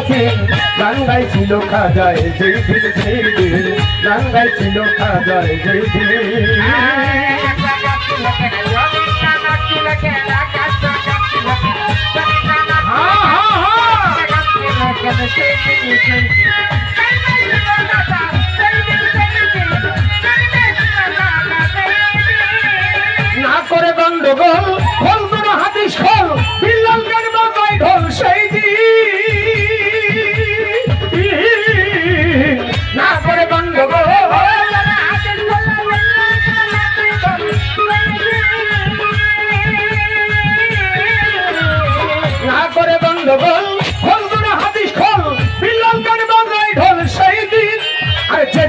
দিন গান গাইছিল খাজায় যেই দিন যেই দিন গান গাইছিল খাজায় যেই দিন হা হা হা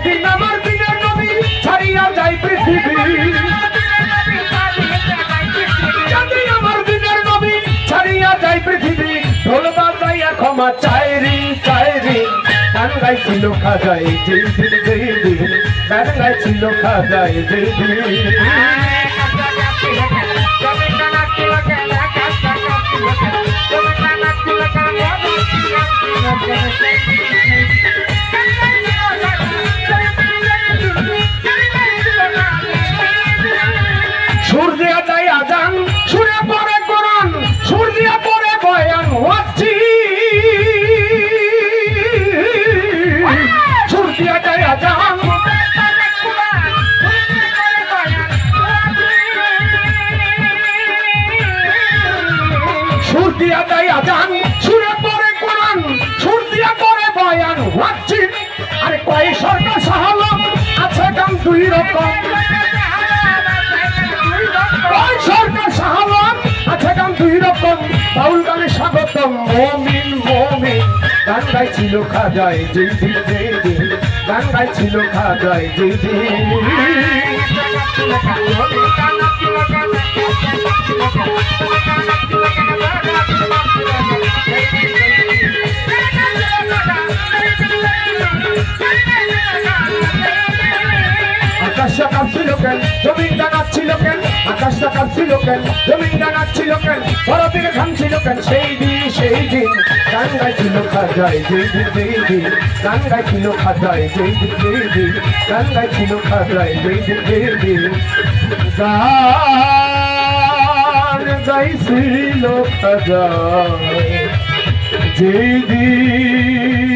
যেদিন আমার বিনা নবী ছাড়িয়া যায় পৃথিবী। যদি আমার দিনের নবী ছাড়িয়া যায় পৃথিবী ঢোল বাজাইয়া ক্ষমা চাইরি চাইরি গান গাইছিল খাজাই যেই দিন যেই দিন গান গাইছিল খাজাই যেই দিয়া যায় আজান, সুরে পরে কোরআন, সুর দিয়া পরে বয়ান হচ্ছি আরে কয় সরকার সাহালো আছে গান দুই রকম। ওই সরকার সাহাবান আছে দুই রকম। বাউল গানে স্বাগতম, মমিন মমিন। গান গাইছিল খাজায় যেই দিন গান গাইছিল খাজায় যেই দিন কাঁপছিল কেন? জমিনটা কেন? আকাশটা কাঁপছিল কেন? জমিনটা নাচছিল কেন? থেকে ঘামছিল কেন? সেই দিন সেই দিন গান গাইছিল খাজায় যেই দিন যেই দিন গান গাইছিল খাজায় যেই দিন যেই দিন গান গাইছিল খাজায় যেই দিন যেই দিন গান গাইছিল খাজায়। যেই দিন